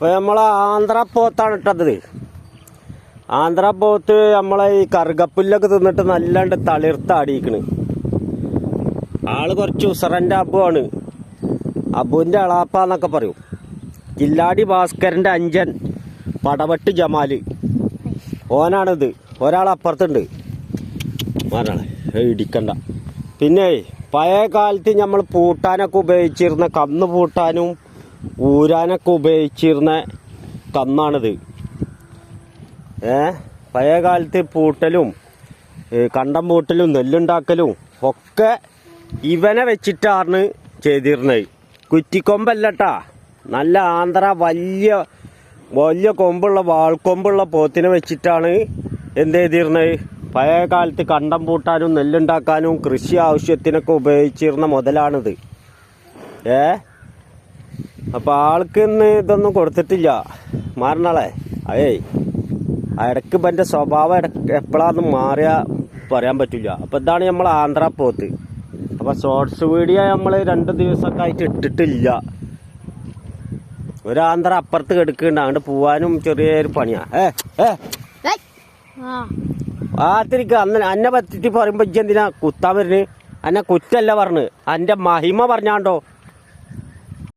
ഇപ്പൊ നമ്മളെ ആന്ധ്രാപ്പോത്താണ് ഇട്ടത്. ആന്ധ്രാപ്പോത്ത് നമ്മളെ ഈ കറുകപ്പുല്ലൊക്കെ തിന്നിട്ട് നല്ലാണ്ട് തളിർത്ത് അടിയിക്കണ് ആൾ കുറച്ച് ഉസറന്റെ അബുവാണ്. അബുവിന്റെ അളാപ്പ എന്നൊക്കെ പറയും. കില്ലാടി ഭാസ്കരന്റെ അഞ്ചൻ പടവട്ട് ജമാൽ. ഓനാണിത്. ഒരാൾ അപ്പുറത്തുണ്ട്. ഇടിക്കണ്ട. പിന്നെ പഴയ കാലത്ത് നമ്മൾ പൂട്ടാനൊക്കെ ഉപയോഗിച്ചിരുന്ന കന്ന് പൂട്ടാനും ഊരാനൊക്കെ ഉപയോഗിച്ചിരുന്ന കന്നാണിത്. ഏ? പഴയ കാലത്ത് പൂട്ടലും കണ്ടം പൂട്ടലും നെല്ലുണ്ടാക്കലും ഒക്കെ ഇവനെ വെച്ചിട്ടാണ് ചെയ്തിരുന്നത്. കുറ്റിക്കൊമ്പല്ലട്ടാ. നല്ല ആന്ധ്ര വലിയ വലിയ കൊമ്പുള്ള വാൾക്കൊമ്പുള്ള പോത്തിനെ വെച്ചിട്ടാണ് എന്ത് ചെയ്തിരുന്നത്? പഴയ കാലത്ത് കണ്ടം പൂട്ടാനും നെല്ലുണ്ടാക്കാനും കൃഷി ആവശ്യത്തിനൊക്കെ ഉപയോഗിച്ചിരുന്ന മുതലാണിത്. ഏ? അപ്പൊ ആൾക്ക് ഇന്ന് ഇതൊന്നും കൊടുത്തിട്ടില്ല. മാറണാളെ. അതേ ഇടയ്ക്ക് ഇപ്പം എന്റെ സ്വഭാവം ഇടയ്ക്ക് എപ്പോഴാന്ന് മാറിയാ പറയാൻ പറ്റില്ല അപ്പൊ ഇതാണ് നമ്മൾ ആന്ധ്ര പോത്ത് അപ്പൊ ഷോർട്സ് വീഡിയോ നമ്മൾ രണ്ട് ദിവസമൊക്കെ ആയിട്ട് ഇട്ടിട്ടില്ല. ഒരു ആന്ധ്ര അപ്പുറത്ത് കിടക്കുന്നുണ്ട്. അങ്ങോട്ട് പോവാനും ചെറിയൊരു പണിയാ. ഏ ആത്തിരിക്ക അന്ന് അന്നെ പറ്റിട്ട് പറയുമ്പോ ഇജ്ജെന്തിനാ കുത്താൻ വരുന്നത് അന്നെ കുറ്റല്ല പറഞ്ഞ്. അന്റെ മഹിമ പറഞ്ഞാണ്ടോ?